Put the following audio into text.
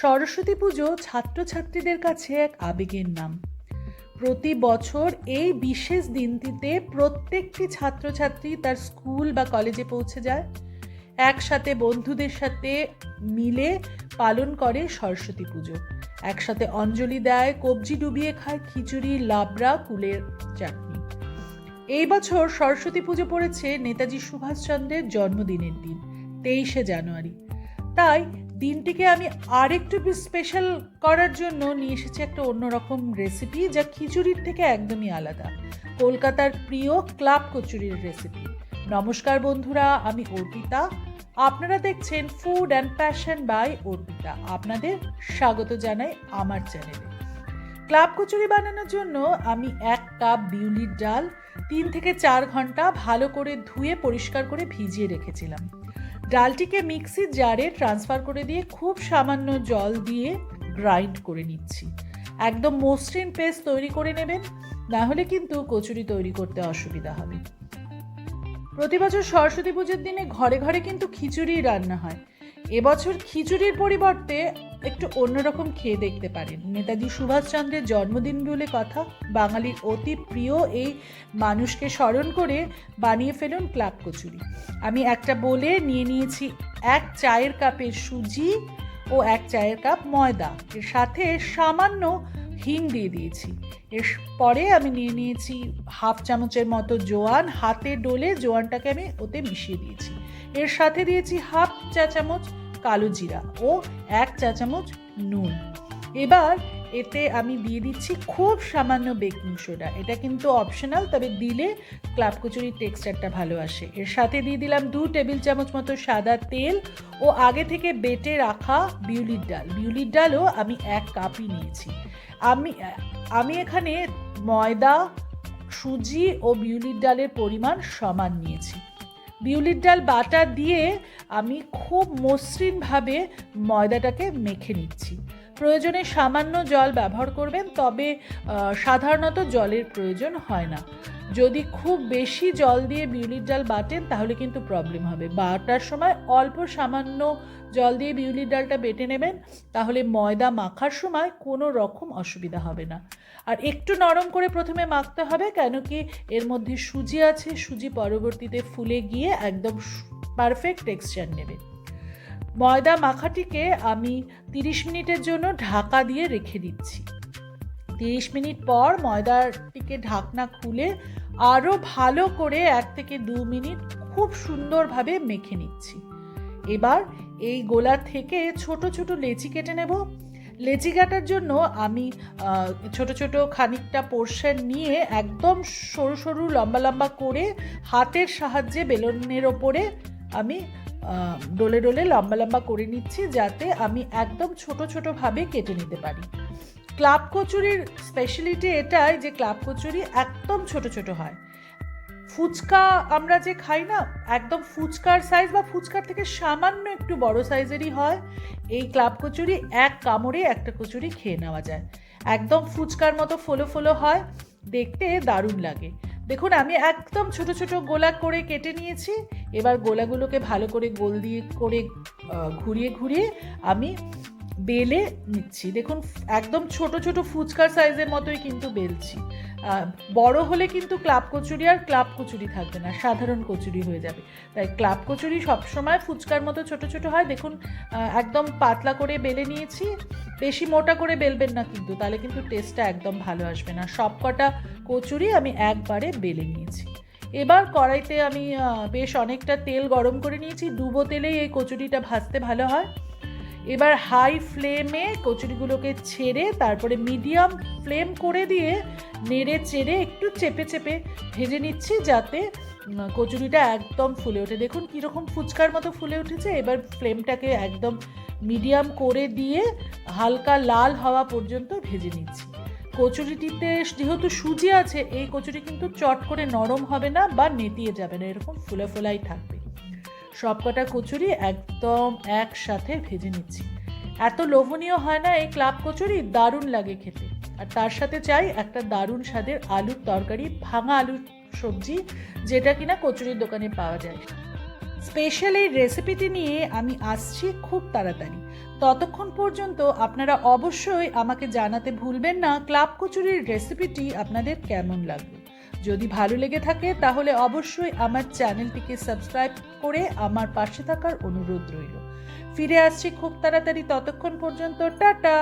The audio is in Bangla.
সরস্বতী পুজো ছাত্রছাত্রীদের কাছে এক আবেগের নাম। প্রতি বছর এই বিশেষ দিনটিতে প্রত্যেকটি ছাত্রছাত্রী তার স্কুল বা কলেজে পৌঁছে যায়। একসাথে বন্ধুদের সাথে মিলে পালন করে সরস্বতী পুজো। একসাথে অঞ্জলি দেয়, কবজি ডুবিয়ে খায়, খিচুড়ি, লাবড়া, কুলের চাটনি। এই বছর সরস্বতী পুজো পড়েছে নেতাজি সুভাষচন্দ্রের জন্মদিনের দিন, তেইশে জানুয়ারি। তাই দিনটিকে আমি আরেকটু স্পেশাল করার জন্য নিয়ে এসেছি একটা অন্যরকম রেসিপি যা খিচুড়ির থেকে একদমই আলাদা। কলকাতার প্রিয় ক্লাব কচুরির রেসিপি নমস্কার বন্ধুরা, আমি অর্পিতা। আপনারা দেখছেন food and passion by Arpita. আপনাদের স্বাগত জানাই আমার চ্যানেলে ক্লাব কচুরি বানানোর জন্য আমি এক কাপ বিউলির ডাল, তিন থেকে চার ঘণ্টা ভালো করে ধুয়ে পরিষ্কার করে ভিজিয়ে রেখেছিলাম। ডালটিকে মিক্সি জারে ট্রান্সফার করে দিয়ে খুব সামান্য জল দিয়ে গ্রাইন্ড করে নিচ্ছি। একদম মসৃণ পেস্ট তৈরি করে নেবেন, না হলে কিন্তু কচুরি তৈরি করতে অসুবিধা হবে। প্রতি বছর সরস্বতী পুজোর দিনে ঘরে ঘরে কিন্তু খিচুড়ি রান্না হয়। এবছর খিচুড়ির পরিবর্তে একটু অন্যরকম খেয়ে দেখতে পারেন। নেতাজি সুভাষচন্দ্রের জন্মদিন বলে কথা বাঙালির অতি প্রিয় এই মানুষকে স্মরণ করে বানিয়ে ফেলুন ক্লাব কচুরি। আমি একটা বলে নিয়ে নিয়েছি এক চায়ের কাপের সুজি ও এক চায়ের কাপ ময়দা। এর সাথে সামান্য হিং দিয়ে দিয়েছি। এর পরে আমি নিয়ে নিয়েছি হাফ চামচের মতো জোয়ান। হাতে ডলে জোয়ানটাকে আমি ওতে মিশিয়ে দিয়েছি। এর সাথে দিয়েছি হাফ চা চামচ কালো জিরা ও এক চা চামচ নুন। এবার এতে আমি দিয়ে দিচ্ছি খুব সামান্য বেকিং সোডা। এটা কিন্তু অপশনাল, তবে দিলে ক্লাব কচুরির টেক্সচারটা ভালো আসে। এর সাথে দিয়ে দিলাম দু টেবিল চামচ মতো সাদা তেল ও আগে থেকে বেটে রাখা বিউলির ডাল। বিউলির ডালও আমি এক কাপই নিয়েছি। আমি আমি এখানে ময়দা, সুজি ও বিউলির ডালের পরিমাণ সমান নিয়েছি। বিউলির ডাল বাটা দিয়ে আমি খুব মসৃণভাবে ময়দাটাকে মেখে নিচ্ছি। প্রয়োজনে সামান্য জল ব্যবহার করবেন, তবে সাধারণত জলের প্রয়োজন হয় না। যদি খুব বেশি জল দিয়ে বিউলির ডাল বাটেন, তাহলে কিন্তু প্রবলেম হবে। বাটার সময় অল্প সামান্য জল দিয়ে বিউলির ডালটা বেটে নেবেন, তাহলে ময়দা মাখার সময় কোনো রকম অসুবিধা হবে না। আর একটু নরম করে প্রথমে মাখতে হবে, কেন কি এর মধ্যে সুজি আছে, সুজি পরবর্তীতে ফুলে গিয়ে একদম পারফেক্ট টেক্সচার নেবে। ময়দা মাখাটিকে আমি তিরিশ মিনিটের জন্য ঢাকা দিয়ে রেখে দিচ্ছি। তিরিশ মিনিট পর ময়দাটিকে ঢাকনা খুলে আরও ভালো করে এক থেকে দু মিনিট খুব সুন্দরভাবে মেখে নিচ্ছি। এবার এই গোলা থেকে ছোট ছোট লেচি কেটে নেব। লেচি কাটার জন্য আমি ছোট ছোট খানিকটা পোর্শন নিয়ে একদম সরু সরু লম্বা লম্বা করে হাতের সাহায্যে বেলনের ওপরে আমি ডোলে ডোলে লম্বা লম্বা করে নিচ্ছি যাতে আমি একদম ছোট ছোটোভাবে কেটে নিতে পারি। ক্লাব কচুরির স্পেশালিটি এটাই যে ক্লাব কচুরি একদম ছোট ছোট হয়। ফুচকা আমরা যে খাই না, একদম ফুচকার সাইজ বা ফুচকার থেকে সামান্য একটু বড় সাইজেরই হয়। এই ক্লাব কচুরি এক কামড়ে একটা কচুরি খেয়ে নেওয়া যায়। একদম ফুচকার মতো ফোলো ফোলো হয়, দেখতে দারুণ লাগে। দেখুন, আমি একদম ছোট ছোট গোলা করে কেটে নিয়েছি। এবার গোলাগুলোকে ভালো করে গোল দিয়ে, করে ঘুরিয়ে ঘুরিয়ে আমি বেলে নিচ্ছি। দেখুন, একদম ছোট ছোট ফুচকার সাইজের মতোই কিন্তু বেলছি। বড় হলে কিন্তু ক্লাব কচুরি আর ক্লাব কচুরি থাকবে না, সাধারণ কচুরি হয়ে যাবে। তাই ক্লাব কচুরি সবসময় ফুচকার মতো ছোট ছোট হয়। দেখুন একদম পাতলা করে বেলে নিয়েছি। বেশি মোটা করে বেলবেন না কিন্তু, তাহলে কিন্তু টেস্টটা একদম ভালো আসবে না। সব কটা কচুরি আমি একবারে বেলে নিয়েছি। এবার কড়াইতে আমি বেশ অনেকটা তেল গরম করে নিয়েছি, ডুবো তেলেই এই কচুরিটা ভাজতে ভালো হয়। এবার হাই ফ্লেমে কচুরিগুলোকে ছেড়ে, তারপরে মিডিয়াম ফ্লেম করে দিয়ে নেড়ে চেড়ে একটু চেপে চেপে ভেজে নিচ্ছি যাতে কচুরিটা একদম ফুলে ওঠে। দেখুন কীরকম ফুচকার মতো ফুলে উঠেছে। এবার ফ্লেমটাকে একদম মিডিয়াম করে দিয়ে হালকা লাল হওয়া পর্যন্ত ভেজে নিচ্ছি। কচুরিটিতে যেহেতু সুজি আছে, এই কচুরি কিন্তু চট করে নরম হবে না বা নেতিয়ে যাবে না, এরকম ফুলে ফোলাই থাকবে। সবকটা কচুরি একদম একসাথে ভেজে নিচ্ছি। এত লোভনীয় হয় না এই ক্লাব কচুরি, দারুণ লাগে খেতে। আর তার সাথে চাই একটা দারুণ স্বাদের আলুর তরকারি, ভাঙা আলুর সবজি, যেটা কিনা কচুরির দোকানে পাওয়া যায়। স্পেশাল এই রেসিপিটি নিয়ে আমি আসছি খুব তাড়াতাড়ি। ততক্ষণ পর্যন্ত আপনারা অবশ্যই আমাকে জানাতে ভুলবেন না ক্লাব কচুরির রেসিপিটি আপনাদের কেমন লাগল যদি ভালো লেগে থাকে তাহলে অবশ্যই আমার চ্যানেলটিকে সাবস্ক্রাইব করে আমার পাশে থাকার অনুরোধ রইল। ফিরে আসছি খুব তাড়াতাড়ি ততক্ষণ পর্যন্ত, টাটা!